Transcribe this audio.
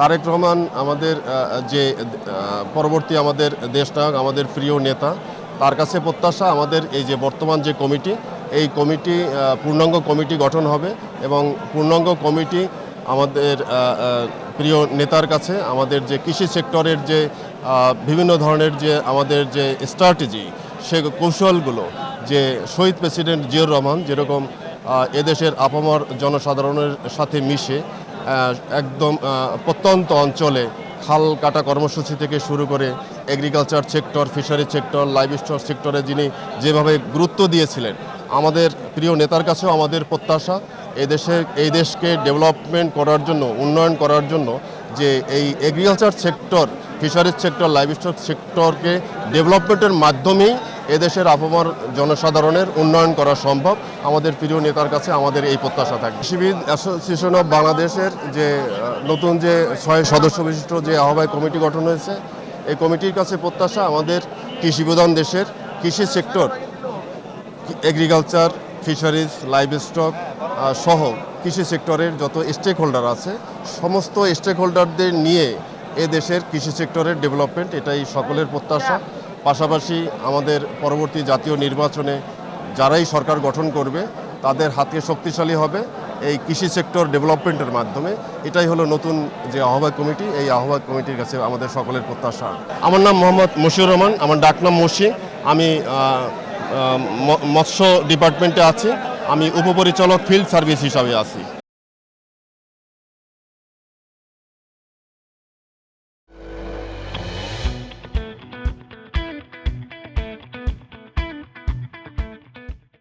তারেক রহমান আমাদের যে পরবর্তী আমাদের দেশনায়ক আমাদের প্রিয় নেতা, তার কাছে প্রত্যাশা আমাদের এই যে বর্তমান যে কমিটি, এই কমিটি পূর্ণাঙ্গ কমিটি গঠন হবে এবং পূর্ণাঙ্গ কমিটি আমাদের প্রিয় নেতার কাছে আমাদের যে কৃষি সেক্টরের যে বিভিন্ন ধরনের যে আমাদের যে স্ট্র্যাটেজি সে কৌশলগুলো, যে শহীদ প্রেসিডেন্ট জিয়র রহমান যেরকম এদেশের আপামর জনসাধারণের সাথে মিশে একদম প্রত্যন্ত অঞ্চলে খাল কাটা কর্মসূচি থেকে শুরু করে agriculture sector fishery sector livestock সেক্টরে যিনি যেভাবে গুরুত্ব দিয়েছিলেন, আমাদের প্রিয় নেতার কাছেও আমাদের প্রত্যাশা, এই দেশে, এই দেশকে ডেভেলপমেন্ট করার জন্য, উন্নয়ন করার জন্য যে এই agriculture sector fisheries sector livestock সেক্টরকে ডেভেলপমেন্টের মাধ্যমেই এদেশের আপামর জনসাধারণের উন্নয়ন করা সম্ভব। আমাদের প্রিয় নেতার কাছে আমাদের এই প্রত্যাশা থাকে কৃষিবিদ অ্যাসোসিয়েশন অব বাংলাদেশের যে নতুন যে ছয় সদস্য বিশিষ্ট যে আহ্বায়ক কমিটি গঠন হয়েছে, এই কমিটির কাছে প্রত্যাশা আমাদের কৃষিপ্রধান দেশের কৃষি sector agriculture fisheries livestock সহ কৃষি সেক্টরের যত স্টেক হোল্ডার আছে, সমস্ত স্টেক হোল্ডারদের নিয়ে এ দেশের কৃষি সেক্টরের ডেভেলপমেন্ট, এটাই সকলের প্রত্যাশা। পাশাপাশি আমাদের পরবর্তী জাতীয় নির্বাচনে যারাই সরকার গঠন করবে, তাদের হাতে শক্তিশালী হবে এই কৃষি সেক্টর ডেভেলপমেন্টের মাধ্যমে। এটাই হলো নতুন যে আহ্বায়ক কমিটি, এই আহ্বায়ক কমিটির কাছে আমাদের সকলের প্রত্যাশা। আমার নাম মোহাম্মদ মশিউর রহমান, আমার ডাকনাম মশি আমি মৎস্য ডিপার্টমেন্টে আছি। আমি উপপরিচালক ফিল্ড সার্ভিস হিসাবে আছি।